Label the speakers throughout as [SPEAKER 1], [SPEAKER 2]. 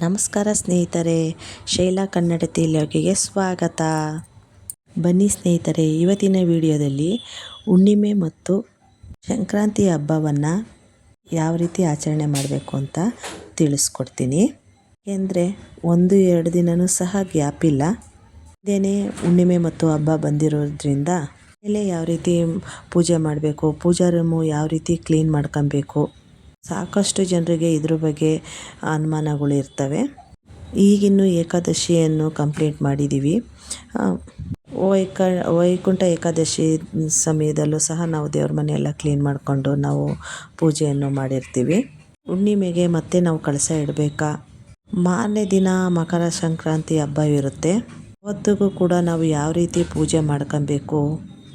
[SPEAKER 1] ನಮಸ್ಕಾರ ಸ್ನೇಹಿತರೆ, ಶೈಲಾ ಕನ್ನಡ ಲೋಕಿಗೆ ಸ್ವಾಗತ. ಬನ್ನಿ ಸ್ನೇಹಿತರೆ, ಇವತ್ತಿನ ವಿಡಿಯೋದಲ್ಲಿ ಹುಣ್ಣಿಮೆ ಮತ್ತು ಸಂಕ್ರಾಂತಿ ಹಬ್ಬವನ್ನು ಯಾವ ರೀತಿ ಆಚರಣೆ ಮಾಡಬೇಕು ಅಂತ ತಿಳಿಸ್ಕೊಡ್ತೀನಿ. ಏಕೆಂದರೆ ಒಂದು, ಎರಡು ದಿನವೂ ಸಹ ಗ್ಯಾಪ್ ಇಲ್ಲ. ಇದೇನೇ ಹುಣ್ಣಿಮೆ ಮತ್ತು ಹಬ್ಬ ಬಂದಿರೋದ್ರಿಂದ ಮೇಲೆ ಯಾವ ರೀತಿ ಪೂಜೆ ಮಾಡಬೇಕು ಪೂಜಾ ರೂಮು ಯಾವ ರೀತಿ ಕ್ಲೀನ್ ಮಾಡ್ಕೊಬೇಕು ಸಾಕಷ್ಟು ಜನರಿಗೆ ಇದ್ರ ಬಗ್ಗೆ ಅನುಮಾನಗಳು ಇರ್ತವೆ. ಈಗಿನ್ನು ಏಕಾದಶಿಯನ್ನು ಕಂಪ್ಲೀಟ್ ಮಾಡಿದ್ದೀವಿ ವೈಕ ವೈಕುಂಠ ಏಕಾದಶಿ ಸಮಯದಲ್ಲೂ ಸಹ ನಾವು ದೇವ್ರ ಮನೆಯೆಲ್ಲ ಕ್ಲೀನ್ ಮಾಡಿಕೊಂಡು ನಾವು ಪೂಜೆಯನ್ನು ಮಾಡಿರ್ತೀವಿ. ಹುಣ್ಣಿಮೆಗೆ ಮತ್ತೆ ನಾವು ಕಳಸ ಇಡಬೇಕಾ? ಮಾರನೇ ದಿನ ಮಕರ ಸಂಕ್ರಾಂತಿ ಹಬ್ಬ ಇರುತ್ತೆ ಅವತ್ತಿಗೂ ಕೂಡ ನಾವು ಯಾವ ರೀತಿ ಪೂಜೆ ಮಾಡ್ಕೊಬೇಕು?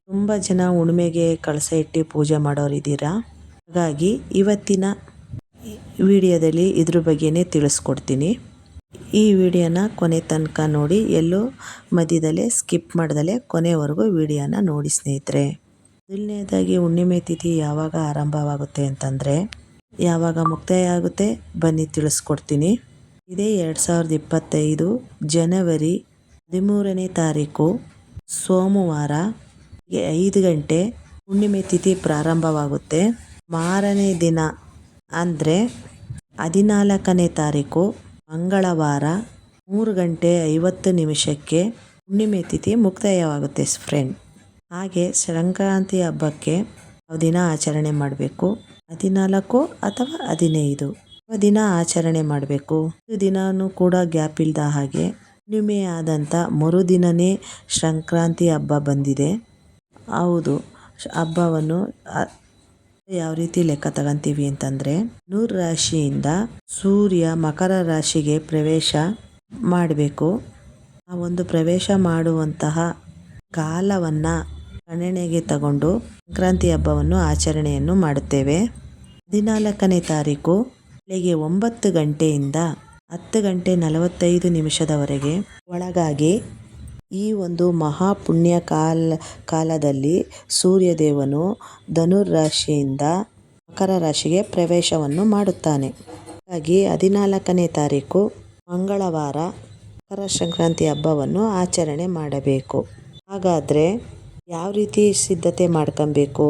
[SPEAKER 1] ತುಂಬ ಜನ ಹುಣ್ಣಿಮೆಗೆ ಕಳಸ ಇಟ್ಟು ಪೂಜೆ ಮಾಡೋರಿದ್ದೀರಾ? ಹಾಗಾಗಿ ಇವತ್ತಿನ ವಿಡಿಯೋದಲ್ಲಿ ಇದ್ರ ಬಗ್ಗೆನೇ ತಿಳಿಸ್ಕೊಡ್ತೀನಿ. ಈ ವಿಡಿಯೋನ ಕೊನೆ ತನಕ ನೋಡಿ, ಎಲ್ಲೂ ಮಧ್ಯದಲ್ಲೇ ಸ್ಕಿಪ್ ಮಾಡ್ದಲೇ ಕೊನೆವರೆಗೂ ವಿಡಿಯೋನ ನೋಡಿ ಸ್ನೇಹಿತರೆ. ಮೊದಲನೇದಾಗಿ ಹುಣ್ಣಿಮೆ ತಿಥಿ ಯಾವಾಗ ಆರಂಭವಾಗುತ್ತೆ ಅಂತಂದರೆ, ಯಾವಾಗ ಮುಕ್ತಾಯ ಆಗುತ್ತೆ ಬನ್ನಿ ತಿಳಿಸ್ಕೊಡ್ತೀನಿ. ಇದೇ ಎರಡು ಸಾವಿರದ ಇಪ್ಪತ್ತೈದು ಜನವರಿ ಹದಿಮೂರನೇ ತಾರೀಕು ಸೋಮವಾರ ಐದು ಗಂಟೆ ಹುಣ್ಣಿಮೆ ತಿಥಿ ಪ್ರಾರಂಭವಾಗುತ್ತೆ. ಮಾರನೇ ದಿನ ಅಂದರೆ ಹದಿನಾಲ್ಕನೇ ತಾರೀಕು ಮಂಗಳವಾರ ಮೂರು ಗಂಟೆ ಐವತ್ತು ನಿಮಿಷಕ್ಕೆ ಹುಣ್ಣಿಮೆ ತಿಥಿ ಮುಕ್ತಾಯವಾಗುತ್ತೆ ಫ್ರೆಂಡ್. ಹಾಗೆ ಸಂಕ್ರಾಂತಿ ಹಬ್ಬಕ್ಕೆ ದಿನ ಆಚರಣೆ ಮಾಡಬೇಕು. ಹದಿನಾಲ್ಕು ಅಥವಾ ಹದಿನೈದು ದಿನ ಆಚರಣೆ ಮಾಡಬೇಕು. ದಿನವೂ ಕೂಡ ಗ್ಯಾಪ್ ಇಲ್ಲದ ಹಾಗೆ ಹುಣ್ಣಿಮೆ ಆದಂಥ ಮರುದಿನವೇ ಸಂಕ್ರಾಂತಿ ಹಬ್ಬ ಬಂದಿದೆ. ಹೌದು, ಹಬ್ಬವನ್ನು ಯಾವ ರೀತಿ ಲೆಕ್ಕ ತಗಂತೀವಿ ಅಂತಂದ್ರೆ, ನೂರು ರಾಶಿಯಿಂದ ಸೂರ್ಯ ಮಕರ ರಾಶಿಗೆ ಪ್ರವೇಶ ಮಾಡಬೇಕು. ಆ ಒಂದು ಪ್ರವೇಶ ಮಾಡುವಂತಹ ಕಾಲವನ್ನ ಗಣನೆಗೆ ತಗೊಂಡು ಸಂಕ್ರಾಂತಿ ಹಬ್ಬವನ್ನು ಆಚರಣೆಯನ್ನು ಮಾಡುತ್ತೇವೆ. ಹದಿನಾಲ್ಕನೇ ತಾರೀಕು ಬೆಳಿಗ್ಗೆ ಒಂಬತ್ತು ಗಂಟೆಯಿಂದ ಹತ್ತು ಗಂಟೆ ನಲವತ್ತೈದು ನಿಮಿಷದವರೆಗೆ ಒಳಗಾಗಿ ಈ ಒಂದು ಮಹಾಪುಣ್ಯ ಕಾಲ, ಕಾಲದಲ್ಲಿ ಸೂರ್ಯದೇವನು ಧನುರಾಶಿಯಿಂದ ಮಕರ ರಾಶಿಗೆ ಪ್ರವೇಶವನ್ನು ಮಾಡುತ್ತಾನೆ. ಹಾಗಾಗಿ ಹದಿನಾಲ್ಕನೇ ತಾರೀಕು ಮಂಗಳವಾರ ಮಕರ ಸಂಕ್ರಾಂತಿ ಹಬ್ಬವನ್ನು ಆಚರಣೆ ಮಾಡಬೇಕು. ಹಾಗಾದರೆ ಯಾವ ರೀತಿ ಸಿದ್ಧತೆ ಮಾಡ್ಕೊಬೇಕು?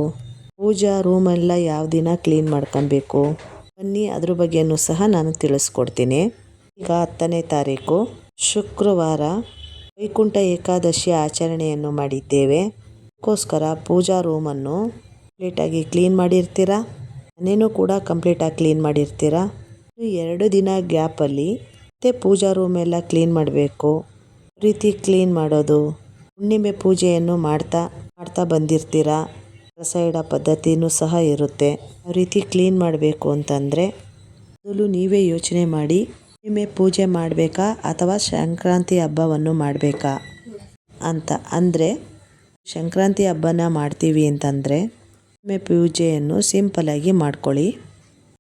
[SPEAKER 1] ಪೂಜಾ ರೂಮೆಲ್ಲ ಯಾವ ದಿನ ಕ್ಲೀನ್ ಮಾಡ್ಕೊಬೇಕು? ಬನ್ನಿ, ಅದ್ರ ಬಗ್ಗೆಯೂ ಸಹ ನಾನು ತಿಳಿಸ್ಕೊಡ್ತೀನಿ. ಈಗ ಹತ್ತನೇ ತಾರೀಕು ಶುಕ್ರವಾರ ವೈಕುಂಠ ಏಕಾದಶಿ ಆಚರಣೆಯನ್ನು ಮಾಡಿದ್ದೇವೆ. ಅದಕ್ಕೋಸ್ಕರ ಪೂಜಾ ರೂಮನ್ನು ಕಂಪ್ಲೀಟಾಗಿ ಕ್ಲೀನ್ ಮಾಡಿರ್ತೀರಾ? ಮನೇನೂ ಕೂಡ ಕಂಪ್ಲೀಟಾಗಿ ಕ್ಲೀನ್ ಮಾಡಿರ್ತೀರ? ಎರಡು ದಿನ ಗ್ಯಾಪಲ್ಲಿ ಮತ್ತೆ ಪೂಜಾ ರೂಮ್ ಎಲ್ಲ ಕ್ಲೀನ್ ಮಾಡಬೇಕು. ರೀತಿ ಕ್ಲೀನ್ ಮಾಡೋದು? ಹುಣ್ಣಿಮೆ ಪೂಜೆಯನ್ನು ಮಾಡ್ತಾ ಮಾಡ್ತಾ ಬಂದಿರ್ತೀರಾ? ಕಸ ಇಡೋ ಪದ್ಧತಿನೂ ಸಹ ಇರುತ್ತೆ. ಯಾವ ರೀತಿ ಕ್ಲೀನ್ ಮಾಡಬೇಕು ಅಂತಂದರೆ ಮೊದಲು ನೀವೇ ಯೋಚನೆ ಮಾಡಿ ಹುಣ್ಣಿಮೆ ಪೂಜೆ ಮಾಡಬೇಕಾ ಅಥವಾ ಸಂಕ್ರಾಂತಿ ಹಬ್ಬವನ್ನು ಮಾಡಬೇಕಾ ಅಂತ? ಅಂದರೆ ಸಂಕ್ರಾಂತಿ ಹಬ್ಬನ ಮಾಡ್ತೀವಿ ಅಂತಂದರೆ ಹುಣ್ಣಿಮೆ ಪೂಜೆಯನ್ನು ಸಿಂಪಲಾಗಿ ಮಾಡ್ಕೊಳ್ಳಿ.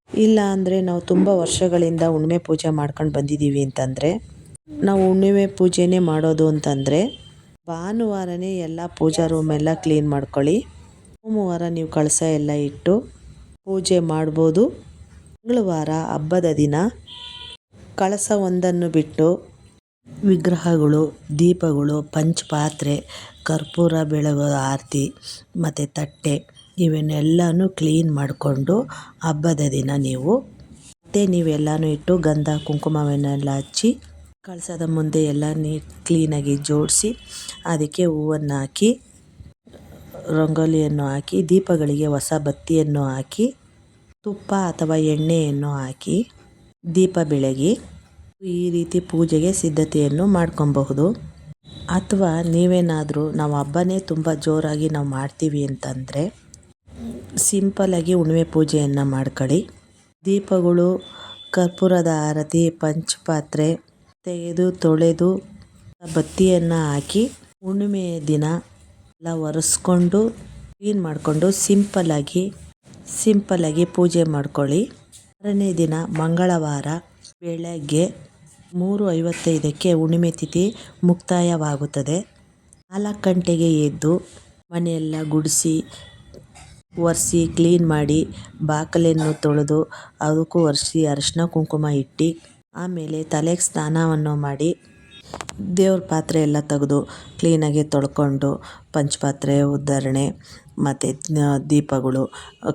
[SPEAKER 1] ಇಲ್ಲ ಅಂದರೆ ನಾವು ತುಂಬ ವರ್ಷಗಳಿಂದ ಹುಣ್ಣಿಮೆ ಪೂಜೆ ಮಾಡ್ಕೊಂಡು ಬಂದಿದ್ದೀವಿ ಅಂತಂದರೆ ನಾವು ಹುಣ್ಣಿಮೆ ಪೂಜೆನೇ ಮಾಡೋದು ಅಂತಂದರೆ ಭಾನುವಾರನೇ ಎಲ್ಲ ಪೂಜಾ ರೂಮೆಲ್ಲ ಕ್ಲೀನ್ ಮಾಡ್ಕೊಳ್ಳಿ. ಸೋಮವಾರ ನೀವು ಕಳಸ ಎಲ್ಲ ಇಟ್ಟು ಪೂಜೆ ಮಾಡ್ಬೋದು. ಮಂಗಳವಾರ ಹಬ್ಬದ ದಿನ ಕಳಸವೊಂದನ್ನು ಬಿಟ್ಟು ವಿಗ್ರಹಗಳು, ದೀಪಗಳು, ಪಂಚಪಾತ್ರೆ, ಕರ್ಪೂರ ಬೆಳಗುವ ಆರತಿ ಮತ್ತು ತಟ್ಟೆ ಇವನ್ನೆಲ್ಲನೂ ಕ್ಲೀನ್ ಮಾಡಿಕೊಂಡು ಹಬ್ಬದ ದಿನ ನೀವು ಮತ್ತೆ ನೀವೆಲ್ಲನೂ ಇಟ್ಟು ಗಂಧ, ಕುಂಕುಮವನ್ನೆಲ್ಲ ಹಚ್ಚಿ ಕಳಸದ ಮುಂದೆ ಎಲ್ಲ ನೀಟ್ ಕ್ಲೀನಾಗಿ ಜೋಡಿಸಿ ಅದಕ್ಕೆ ಹೂವನ್ನು ಹಾಕಿ, ರಂಗೋಲಿಯನ್ನು ಹಾಕಿ, ದೀಪಗಳಿಗೆ ಹೊಸ ಬತ್ತಿಯನ್ನು ಹಾಕಿ, ತುಪ್ಪ ಅಥವಾ ಎಣ್ಣೆಯನ್ನು ಹಾಕಿ, ದೀಪ ಬೆಳಗಿ ಈ ರೀತಿ ಪೂಜೆಗೆ ಸಿದ್ಧತೆಯನ್ನು ಮಾಡ್ಕೊಬಹುದು. ಅಥವಾ ನೀವೇನಾದರೂ ನಾವು ಹಬ್ಬನೇ ತುಂಬ ಜೋರಾಗಿ ನಾವು ಮಾಡ್ತೀವಿ ಅಂತಂದರೆ ಸಿಂಪಲಾಗಿ ಹುಣ್ಣಿಮೆ ಪೂಜೆಯನ್ನು ಮಾಡ್ಕೊಳ್ಳಿ. ದೀಪಗಳು, ಕರ್ಪೂರದ ಆರತಿ, ಪಂಚಪಾತ್ರೆ, ತೆಗೆದು, ತೊಳೆದು, ಬತ್ತಿಯನ್ನು ಹಾಕಿ ಹುಣ್ಣಿಮೆಯ ದಿನ ಎಲ್ಲ ಒರೆಸ್ಕೊಂಡು ಕ್ಲೀನ್ ಮಾಡಿಕೊಂಡು ಸಿಂಪಲಾಗಿ ಸಿಂಪಲಾಗಿ ಪೂಜೆ ಮಾಡ್ಕೊಳ್ಳಿ. ಮಾರನೇ ದಿನ ಮಂಗಳವಾರ ಬೆಳಗ್ಗೆ ಮೂರು ಐವತ್ತೈದಕ್ಕೆ ಹುಣ್ಣಿಮೆ ತಿಥಿ ಮುಕ್ತಾಯವಾಗುತ್ತದೆ. ನಾಲ್ಕು ಗಂಟೆಗೆ ಎದ್ದು ಮನೆಯೆಲ್ಲ ಗುಡಿಸಿ, ಒರೆಸಿ, ಕ್ಲೀನ್ ಮಾಡಿ ಬಾಕಲೆಯನ್ನು ತೊಳೆದು ಅದಕ್ಕೂ ಒರೆಸಿ ಅರಿಶಿನ ಕುಂಕುಮ ಇಟ್ಟು, ಆಮೇಲೆ ತಲೆಗೆ ಸ್ನಾನವನ್ನು ಮಾಡಿ ದೇವ್ರ ಪಾತ್ರೆ ಎಲ್ಲ ತೆಗೆದು ಕ್ಲೀನಾಗಿ ತೊಳ್ಕೊಂಡು ಪಂಚಪಾತ್ರೆ ಉದ್ಧರಣೆ ಮತ್ತು ದೀಪಗಳು,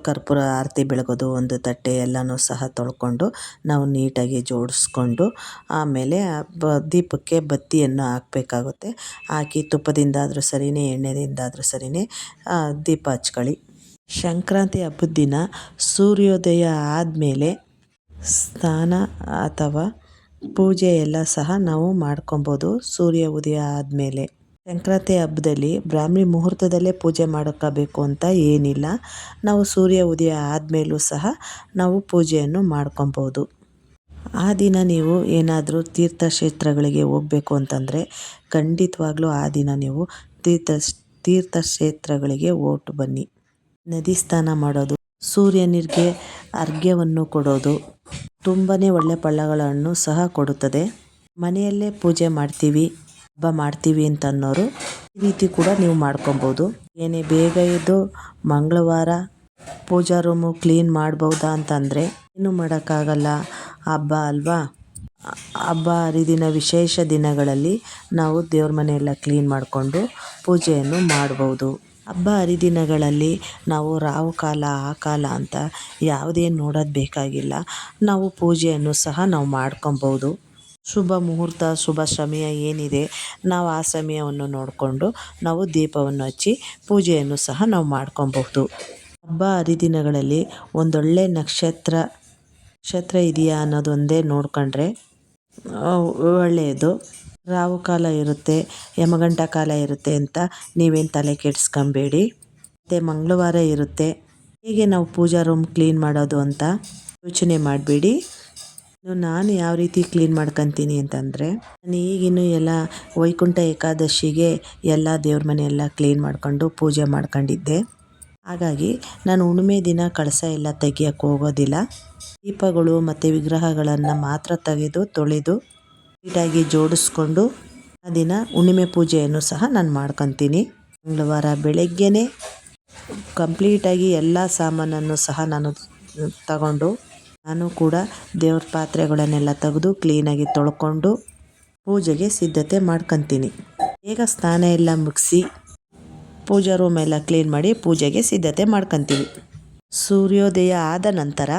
[SPEAKER 1] ಕರ್ಪೂರ, ಆರತಿ ಬೆಳಗೋದು, ಒಂದು ತಟ್ಟೆ ಎಲ್ಲನೂ ಸಹ ತೊಳ್ಕೊಂಡು ನಾವು ನೀಟಾಗಿ ಜೋಡಿಸ್ಕೊಂಡು ಆಮೇಲೆ ಬ, ದೀಪಕ್ಕೆ ಬತ್ತಿಯನ್ನು ಹಾಕಬೇಕಾಗುತ್ತೆ. ಹಾಕಿ ತುಪ್ಪದಿಂದಾದರೂ ಸರಿಯೇ ಎಣ್ಣೆಯಿಂದಾದರೂ ಸರಿಯೇ ದೀಪ ಹಚ್ಕೊಳ್ಳಿ. ಸಂಕ್ರಾಂತಿ ಹಬ್ಬದ ದಿನ ಸೂರ್ಯೋದಯ ಆದಮೇಲೆ ಸ್ನಾನ ಅಥವಾ ಪೂಜೆ ಎಲ್ಲ ಸಹ ನಾವು ಮಾಡ್ಕೊಬೋದು ಸೂರ್ಯ ಉದಯ ಆದಮೇಲೆ. ಸಂಕ್ರಾಂತಿ ಹಬ್ಬದಲ್ಲಿ ಬ್ರಾಹ್ಮಿ ಮುಹೂರ್ತದಲ್ಲೇ ಪೂಜೆ ಮಾಡ್ಕೋಬೇಕು ಅಂತ ಏನಿಲ್ಲ. ನಾವು ಸೂರ್ಯ ಉದಯ ಆದಮೇಲೂ ಸಹ ನಾವು ಪೂಜೆಯನ್ನು ಮಾಡ್ಕೊಬೋದು. ಆ ದಿನ ನೀವು ಏನಾದರೂ ತೀರ್ಥಕ್ಷೇತ್ರಗಳಿಗೆ ಹೋಗಬೇಕು ಅಂತಂದರೆ ಖಂಡಿತವಾಗ್ಲೂ ಆ ದಿನ ನೀವು ತೀರ್ಥ ತೀರ್ಥಕ್ಷೇತ್ರಗಳಿಗೆ ಓಟು ಬನ್ನಿ. ನದಿ ಸ್ನಾನ ಮಾಡೋದು, ಸೂರ್ಯನಿಗೆ ಅರ್ಘ್ಯವನ್ನು ಕೊಡೋದು. ತುಂಬಾ ಒಳ್ಳೆ ಫಲಗಳನ್ನು ಸಹ ಕೊಡುತ್ತದೆ. ಮನೆಯಲ್ಲೇ ಪೂಜೆ ಮಾಡ್ತೀವಿ, ಹಬ್ಬ ಮಾಡ್ತೀವಿ ಅಂತ ಅನ್ನೋರು ಈ ರೀತಿ ಕೂಡ ನೀವು ಮಾಡ್ಕೊಬೋದು. ಏನೇ ಬೇಗ ಇದ್ದು ಮಂಗಳವಾರ ಪೂಜಾ ರೂಮು ಕ್ಲೀನ್ ಮಾಡ್ಬೋದಾ ಅಂತಂದರೆ ಏನು ಮಾಡೋಕ್ಕಾಗಲ್ಲ. ಹಬ್ಬ ಅಲ್ವಾ? ಹಬ್ಬ ಹರಿದಿನ ವಿಶೇಷ ದಿನಗಳಲ್ಲಿ ನಾವು ದೇವ್ರ ಮನೆಯೆಲ್ಲ ಕ್ಲೀನ್ ಮಾಡಿಕೊಂಡು ಪೂಜೆಯನ್ನು ಮಾಡ್ಬೋದು. ಹಬ್ಬ ಹರಿದಿನಗಳಲ್ಲಿ ನಾವು ರಾವು ಕಾಲ, ಆ ಕಾಲ ಅಂತ ಯಾವುದೇ ನೋಡೋದು ಬೇಕಾಗಿಲ್ಲ. ನಾವು ಪೂಜೆಯನ್ನು ಸಹ ನಾವು ಮಾಡ್ಕೊಬೋದು. ಶುಭ ಮುಹೂರ್ತ, ಶುಭ ಸಮಯ ಏನಿದೆ ನಾವು ಆ ಸಮಯವನ್ನು ನೋಡಿಕೊಂಡು ನಾವು ದೀಪವನ್ನು ಹಚ್ಚಿ ಪೂಜೆಯನ್ನು ಸಹ ನಾವು ಮಾಡ್ಕೊಬಹುದು ಹಬ್ಬ ಹರಿದಿನಗಳಲ್ಲಿ ಒಂದೊಳ್ಳೆ ನಕ್ಷತ್ರ ನಕ್ಷತ್ರ ಇದೆಯಾ ಅನ್ನೋದೊಂದೇ ನೋಡ್ಕೊಂಡ್ರೆ ಒಳ್ಳೆಯದು. ರಾವು ಕಾಲ ಇರುತ್ತೆ, ಯಮಗಂಟ ಕಾಲ ಇರುತ್ತೆ ಅಂತ ನೀವೇನು ತಲೆ ಕೆಡಿಸ್ಕೊಂಬೇಡಿ. ಮತ್ತು ಮಂಗಳವಾರ ಇರುತ್ತೆ. ಹೇಗೆ ನಾವು ಪೂಜಾ ರೂಮ್ ಕ್ಲೀನ್ ಮಾಡೋದು ಅಂತ ಯೋಚನೆ ಮಾಡಬೇಡಿ. ನಾನು ಯಾವ ರೀತಿ ಕ್ಲೀನ್ ಮಾಡ್ಕೊತೀನಿ ಅಂತಂದರೆ, ನಾನು ಈಗಿನ್ನು ಎಲ್ಲ ವೈಕುಂಠ ಏಕಾದಶಿಗೆ ಎಲ್ಲ ದೇವ್ರ ಮನೆ ಎಲ್ಲ ಕ್ಲೀನ್ ಮಾಡಿಕೊಂಡು ಪೂಜೆ ಮಾಡ್ಕೊಂಡಿದ್ದೆ. ಹಾಗಾಗಿ ನಾನು ಹುಣ್ಣಿಮೆ ದಿನ ಕಳಸ ಎಲ್ಲ ತೆಗಿಯೋಕ್ಕೆ ಹೋಗೋದಿಲ್ಲ. ದೀಪಗಳು ಮತ್ತು ವಿಗ್ರಹಗಳನ್ನು ಮಾತ್ರ ತೆಗೆದು ತೊಳೆದು ನೀಟಾಗಿ ಜೋಡಿಸ್ಕೊಂಡು ಆ ದಿನ ಹುಣ್ಣಿಮೆ ಪೂಜೆಯನ್ನು ಸಹ ನಾನು ಮಾಡ್ಕೊತೀನಿ. ಮಂಗಳವಾರ ಬೆಳಗ್ಗೆನೇ ಕಂಪ್ಲೀಟಾಗಿ ಎಲ್ಲ ಸಾಮಾನನ್ನು ಸಹ ನಾನು ತಗೊಂಡು ನಾನು ಕೂಡ ದೇವ್ರ ಪಾತ್ರೆಗಳನ್ನೆಲ್ಲ ತೆಗೆದು ಕ್ಲೀನಾಗಿ ತೊಳ್ಕೊಂಡು ಪೂಜೆಗೆ ಸಿದ್ಧತೆ ಮಾಡ್ಕೊತೀನಿ. ಬೇಗ ಸ್ನಾನ ಎಲ್ಲ ಮುಗಿಸಿ ಪೂಜಾ ರೂಮ್ ಎಲ್ಲ ಕ್ಲೀನ್ ಮಾಡಿ ಪೂಜೆಗೆ ಸಿದ್ಧತೆ ಮಾಡ್ಕೊತೀವಿ. ಸೂರ್ಯೋದಯ ಆದ ನಂತರ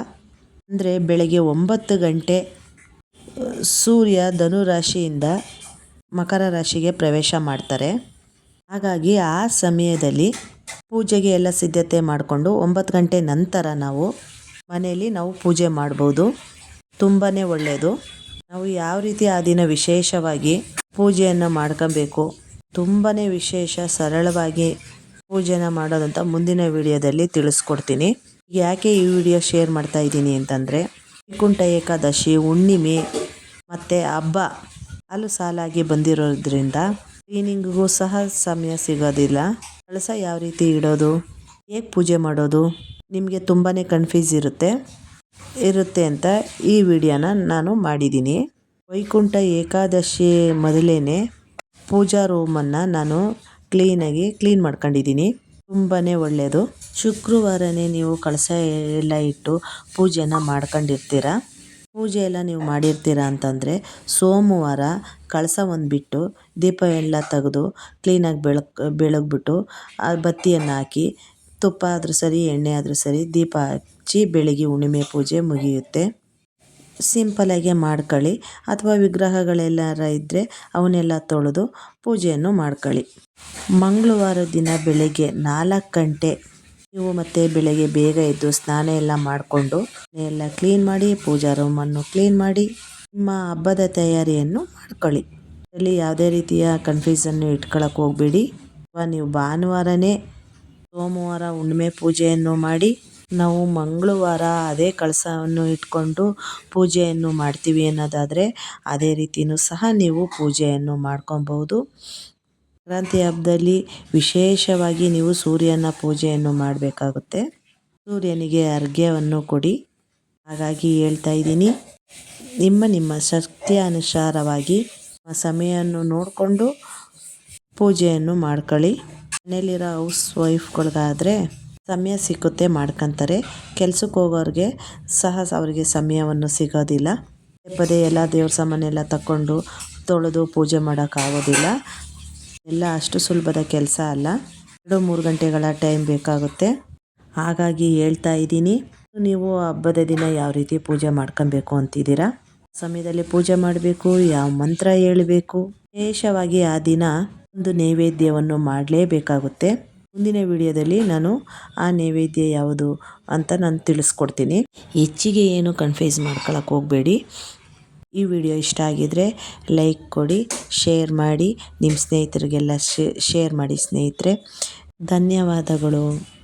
[SPEAKER 1] ಅಂದರೆ ಬೆಳಗ್ಗೆ ಒಂಬತ್ತು ಗಂಟೆ ಸೂರ್ಯ ಧನು ರಾಶಿಯಿಂದ ಮಕರ ರಾಶಿಗೆ ಪ್ರವೇಶ ಮಾಡ್ತಾರೆ. ಹಾಗಾಗಿ ಆ ಸಮಯದಲ್ಲಿ ಪೂಜೆಗೆ ಎಲ್ಲ ಸಿದ್ಧತೆ ಮಾಡಿಕೊಂಡು ಒಂಬತ್ತು ಗಂಟೆ ನಂತರ ನಾವು ಮನೆಯಲ್ಲಿ ನಾವು ಪೂಜೆ ಮಾಡ್ಬೋದು. ತುಂಬಾ ಒಳ್ಳೆಯದು ನಾವು ಯಾವ ರೀತಿ ಆ ದಿನ ವಿಶೇಷವಾಗಿ ಪೂಜೆಯನ್ನು ಮಾಡ್ಕೊಬೇಕು ತುಂಬಾ ವಿಶೇಷ ಸರಳವಾಗಿ ಪೂಜೆನ ಮಾಡೋದಂತ ಮುಂದಿನ ವಿಡಿಯೋದಲ್ಲಿ ತಿಳಿಸ್ಕೊಡ್ತೀನಿ. ಯಾಕೆ ಈ ವಿಡಿಯೋ ಶೇರ್ ಮಾಡ್ತಾ ಇದ್ದೀನಿ ಅಂತಂದರೆ, ವೈಕುಂಠ ಏಕಾದಶಿ ಹುಣ್ಣಿಮೆ ಮತ್ತು ಹಬ್ಬ ಹಾಲು ಸಾಲಾಗಿ ಬಂದಿರೋದ್ರಿಂದ ಕ್ಲೀನಿಂಗಿಗೂ ಸಹ ಸಮಯ ಸಿಗೋದಿಲ್ಲ. ಕಳಸ ಯಾವ ರೀತಿ ಇಡೋದು? ಹೇಗೆ ಪೂಜೆ ಮಾಡೋದು? ನಿಮಗೆ ತುಂಬಾ ಕನ್ಫ್ಯೂಸ್ ಇರುತ್ತೆ. ಇರುತ್ತೆ ಅಂತ ಈ ವಿಡಿಯೋನ ನಾನು ಮಾಡಿದ್ದೀನಿ. ವೈಕುಂಠ ಏಕಾದಶಿ ಮೊದಲೇ ಪೂಜಾ ರೂಮನ್ನು ನಾನು ಕ್ಲೀನಾಗಿ ಕ್ಲೀನ್ ಮಾಡ್ಕೊಂಡಿದ್ದೀನಿ. ತುಂಬಾ ಒಳ್ಳೆಯದು ಶುಕ್ರವಾರನೇ ನೀವು ಕಳಸ ಎಲ್ಲ ಇಟ್ಟು ಪೂಜೆನ ಮಾಡ್ಕೊಂಡಿರ್ತೀರ? ಪೂಜೆ ಎಲ್ಲ ನೀವು ಮಾಡಿರ್ತೀರ ಅಂತಂದರೆ ಸೋಮವಾರ ಕಳಸ ಒಂದು ಬಿಟ್ಟು ದೀಪ ಎಲ್ಲ ತೆಗೆದು ಕ್ಲೀನಾಗಿ ಬೆಳಕ್, ಬೆಳಗ್ಬಿಟ್ಟು ಆ ಬತ್ತಿಯನ್ನು ಹಾಕಿ ತುಪ್ಪ ಆದರೂ ಸರಿ, ಎಣ್ಣೆ ಆದರೂ ಸರಿ ದೀಪ ಹಚ್ಚಿ ಬೆಳಗ್ಗೆ ಹುಣ್ಣಿಮೆ ಪೂಜೆ ಮುಗಿಯುತ್ತೆ. ಸಿಂಪಲಾಗೆ ಮಾಡ್ಕೊಳ್ಳಿ. ಅಥವಾ ವಿಗ್ರಹಗಳೆಲ್ಲಾರ ಇದ್ದರೆ ಅವನ್ನೆಲ್ಲ ತೊಳೆದು ಪೂಜೆಯನ್ನು ಮಾಡ್ಕೊಳ್ಳಿ. ಮಂಗಳವಾರ ದಿನ ಬೆಳಗ್ಗೆ ನಾಲ್ಕು ಗಂಟೆ ನೀವು ಮತ್ತೆ ಬೆಳಗ್ಗೆ ಬೇಗ ಎದ್ದು ಸ್ನಾನ ಎಲ್ಲ ಮಾಡಿಕೊಂಡು ಎಲ್ಲ ಕ್ಲೀನ್ ಮಾಡಿ, ಪೂಜಾ ರೂಮನ್ನು ಕ್ಲೀನ್ ಮಾಡಿ, ನಿಮ್ಮ ಹಬ್ಬದ ತಯಾರಿಯನ್ನು ಮಾಡ್ಕೊಳ್ಳಿ. ಅಲ್ಲಿ ಯಾವುದೇ ರೀತಿಯ ಕನ್ಫ್ಯೂಸನ್ನು ಇಟ್ಕೊಳ್ಳೋಕೆ ಹೋಗಬೇಡಿ. ಅಥವಾ ನೀವು ಭಾನುವಾರನೇ ಸೋಮವಾರ ಹುಣ್ಣಿಮೆ ಪೂಜೆಯನ್ನು ಮಾಡಿ, ನಾವು ಮಂಗಳವಾರ ಅದೇ ಕಳಸವನ್ನು ಇಟ್ಕೊಂಡು ಪೂಜೆಯನ್ನು ಮಾಡ್ತೀವಿ ಅನ್ನೋದಾದರೆ ಅದೇ ರೀತಿಯೂ ಸಹ ನೀವು ಪೂಜೆಯನ್ನು ಮಾಡ್ಕೊಬೋದು ಸಂಕ್ರಾಂತಿ ಹಬ್ಬದಲ್ಲಿ ವಿಶೇಷವಾಗಿ ನೀವು ಸೂರ್ಯನ ಪೂಜೆಯನ್ನು ಮಾಡಬೇಕಾಗುತ್ತೆ. ಸೂರ್ಯನಿಗೆ ಅರ್ಘ್ಯವನ್ನು ಕೊಡಿ. ಹಾಗಾಗಿ ಹೇಳ್ತಾ ಇದ್ದೀನಿ, ನಿಮ್ಮ ನಿಮ್ಮ ಶಕ್ತಿಯಾನುಸಾರವಾಗಿ ಸಮಯವನ್ನು ನೋಡಿಕೊಂಡು ಪೂಜೆಯನ್ನು ಮಾಡ್ಕೊಳ್ಳಿ. ಮನೇಲಿರೋ ಹೌಸ್ ವೈಫ್ಗಳಿಗಾದರೆ ಸಮಯ ಸಿಕ್ಕುತ್ತೆ ಮಾಡ್ಕೊತಾರೆ. ಕೆಲ್ಸಕ್ಕೆ ಹೋಗೋರಿಗೆ ಸಹ ಅವರಿಗೆ ಸಮಯವನ್ನು ಸಿಗೋದಿಲ್ಲ. ಪದೇ ಎಲ್ಲ ದೇವ್ರ ಸಾಮಾನೆಲ್ಲ ತಗೊಂಡು ತೊಳೆದು ಪೂಜೆ ಮಾಡೋಕ್ಕಾಗೋದಿಲ್ಲ. ಎಲ್ಲ ಅಷ್ಟು ಸುಲಭದ ಕೆಲಸ ಅಲ್ಲ. ಎರಡು, ಮೂರು ಗಂಟೆಗಳ ಟೈಮ್ ಬೇಕಾಗುತ್ತೆ. ಹಾಗಾಗಿ ಹೇಳ್ತಾ ಇದ್ದೀನಿ, ನೀವು ಹಬ್ಬದ ದಿನ ಯಾವ ರೀತಿ ಪೂಜೆ ಮಾಡ್ಕೊಬೇಕು ಅಂತಿದ್ದೀರಾ? ಸಮಯದಲ್ಲಿ ಪೂಜೆ ಮಾಡಬೇಕು, ಯಾವ ಮಂತ್ರ ಹೇಳಬೇಕು? ವಿಶೇಷವಾಗಿ ಆ ದಿನ ಒಂದು ನೈವೇದ್ಯವನ್ನು ಮಾಡಲೇಬೇಕಾಗುತ್ತೆ. ಮುಂದಿನ ವಿಡಿಯೋದಲ್ಲಿ ನಾನು ಆ ನೈವೇದ್ಯ ಯಾವುದು ಅಂತ ನಾನು ತಿಳಿಸ್ಕೊಡ್ತೀನಿ. ಹೆಚ್ಚಿಗೆ ಏನು ಕನ್ಫ್ಯೂಸ್ ಮಾಡ್ಕೊಳಕ್ಕೆ ಹೋಗಬೇಡಿ. ಈ ವಿಡಿಯೋ ಇಷ್ಟ ಆಗಿದ್ರೆ ಲೈಕ್ ಕೊಡಿ ಶೇರ್ ಮಾಡಿ ನಿಮ್ಮ ಸ್ನೇಹಿತರಿಗೆಲ್ಲ ಶೇರ್ ಮಾಡಿ ಸ್ನೇಹಿತರೆ. ಧನ್ಯವಾದಗಳು.